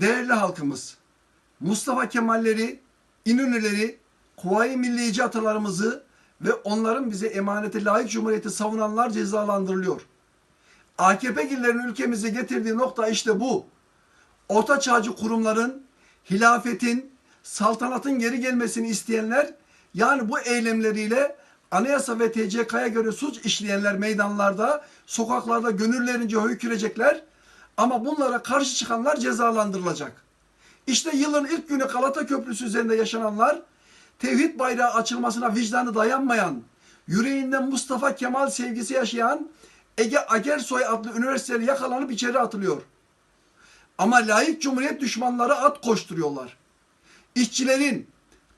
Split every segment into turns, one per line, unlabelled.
Değerli halkımız, Mustafa Kemalleri, İnönüleri, Kuvayi Millici atalarımızı ve onların bize emanete layık cumhuriyeti savunanlar cezalandırılıyor. AKP'lilerin ülkemize getirdiği nokta işte bu. Orta çağcı kurumların, hilafetin, saltanatın geri gelmesini isteyenler yani bu eylemleriyle anayasa ve TCK'ya göre suç işleyenler meydanlarda, sokaklarda gönüllerince höykürecekler ama bunlara karşı çıkanlar cezalandırılacak. İşte yılın ilk günü Galata Köprüsü üzerinde yaşananlar, tevhid bayrağı açılmasına vicdanı dayanmayan, yüreğinde Mustafa Kemal sevgisi yaşayan Ege Agersoy adlı üniversiteli yakalanıp içeri atılıyor. Ama layık cumhuriyet düşmanları at koşturuyorlar. İşçilerin,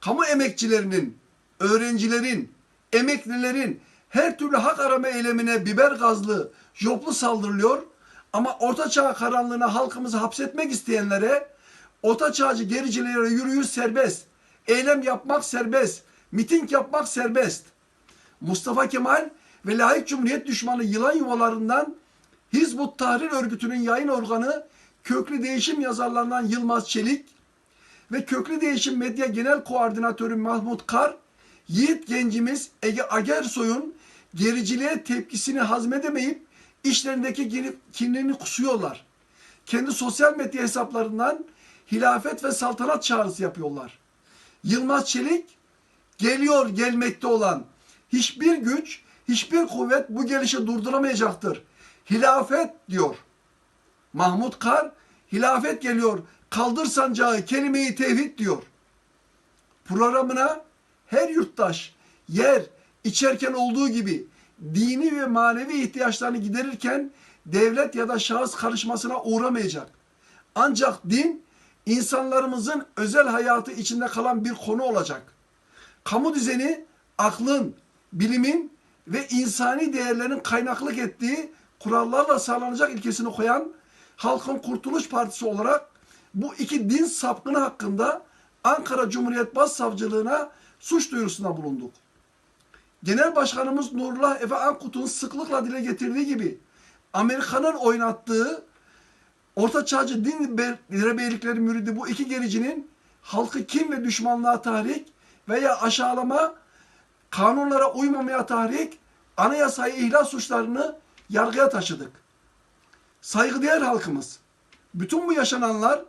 kamu emekçilerinin, öğrencilerin, emeklilerin her türlü hak arama eylemine biber gazlı, joplu saldırılıyor. Ama orta çağ karanlığına halkımızı hapsetmek isteyenlere, orta çağcı gericilere yürüyüş serbest, eylem yapmak serbest, miting yapmak serbest. Mustafa Kemal ve layık cumhuriyet düşmanı yılan yuvalarından Hizbut Tahrir örgütünün yayın organı köklü değişim yazarlarından Yılmaz Çelik ve köklü değişim medya genel koordinatörü Mahmut Kar, yiğit gencimiz Ege Agersoy'un gericiliğe tepkisini hazmedemeyip işlerindeki geri- kinlerini kusuyorlar. Kendi sosyal medya hesaplarından hilafet ve saltanat çağrısı yapıyorlar. Yılmaz Çelik geliyor gelmekte olan hiçbir güç, hiçbir kuvvet bu gelişi durduramayacaktır. Hilafet diyor. Mahmut Kar hilafet geliyor. Kaldır sancağı kelimeyi tevhid diyor. Programına her yurttaş yer içerken olduğu gibi dini ve manevi ihtiyaçlarını giderirken devlet ya da şahıs karışmasına uğramayacak. Ancak din insanlarımızın özel hayatı içinde kalan bir konu olacak. Kamu düzeni aklın, bilimin ve insani değerlerin kaynaklık ettiği kurallarla sağlanacak ilkesini koyan Halkın Kurtuluş Partisi olarak bu iki din sapkını hakkında Ankara Cumhuriyet Başsavcılığına suç duyurusunda bulunduk. Genel Başkanımız Nurullah Efe Ankut'un sıklıkla dile getirdiği gibi Amerika'nın oynattığı Orta Çağcı din be- derebeylikleri müridi bu iki gericinin halkı kim ve düşmanlığa tahrik veya aşağılama, kanunlara uymamaya tahrik, anayasayı ihlal suçlarını yargıya taşıdık. Saygıdeğer halkımız, bütün bu yaşananlar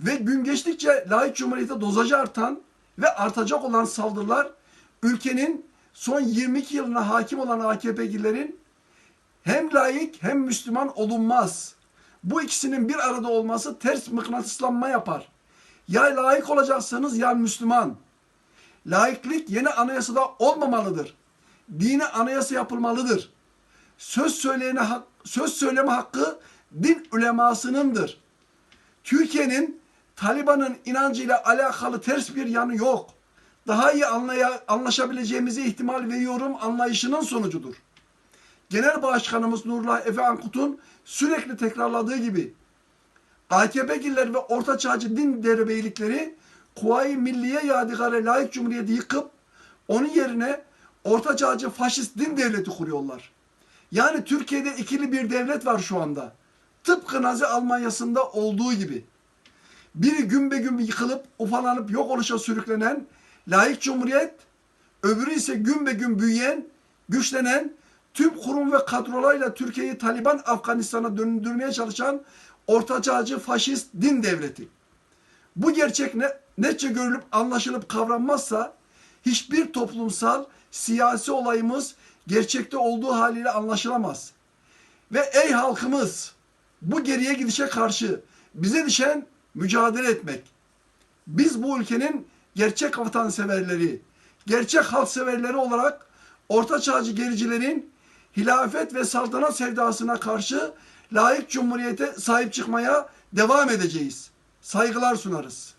ve gün geçtikçe layık cumhuriyete dozajı artan ve artacak olan saldırılar ülkenin son 22 yılına hakim olan AKP'lilerin hem layık hem Müslüman olunmaz. Bu ikisinin bir arada olması ters mıknatıslanma yapar. Ya layık olacaksanız ya Müslüman. Laiklik yeni anayasada olmamalıdır. Dini anayasa yapılmalıdır. Söz söyleyene hak, söz söyleme hakkı din ulemasınındır. Türkiye'nin Taliban'ın inancıyla alakalı ters bir yanı yok. Daha iyi anlaya, anlaşabileceğimize ihtimal veriyorum anlayışının sonucudur. Genel Başkanımız Nurullah Efe Ankut'un sürekli tekrarladığı gibi AKP'liler ve Orta Çağcı din derebeylikleri Kuvayi Milliye Yadigarı layık cumhuriyeti yıkıp onun yerine Orta Çağcı faşist din devleti kuruyorlar. Yani Türkiye'de ikili bir devlet var şu anda. Tıpkı Nazi Almanya'sında olduğu gibi. Biri gün be gün yıkılıp ufalanıp yok oluşa sürüklenen layık cumhuriyet, öbürü ise gün be gün büyüyen, güçlenen, tüm kurum ve kadrolarıyla Türkiye'yi Taliban Afganistan'a döndürmeye çalışan Orta Çağcı faşist din devleti. Bu gerçek ne, netçe görülüp anlaşılıp kavranmazsa hiçbir toplumsal, siyasi olayımız gerçekte olduğu haliyle anlaşılamaz. Ve ey halkımız bu geriye gidişe karşı bize düşen mücadele etmek. Biz bu ülkenin gerçek vatanseverleri, gerçek halkseverleri olarak Orta Çağcı gericilerin hilafet ve saltanat sevdasına karşı layık cumhuriyete sahip çıkmaya devam edeceğiz. Saygılar sunarız.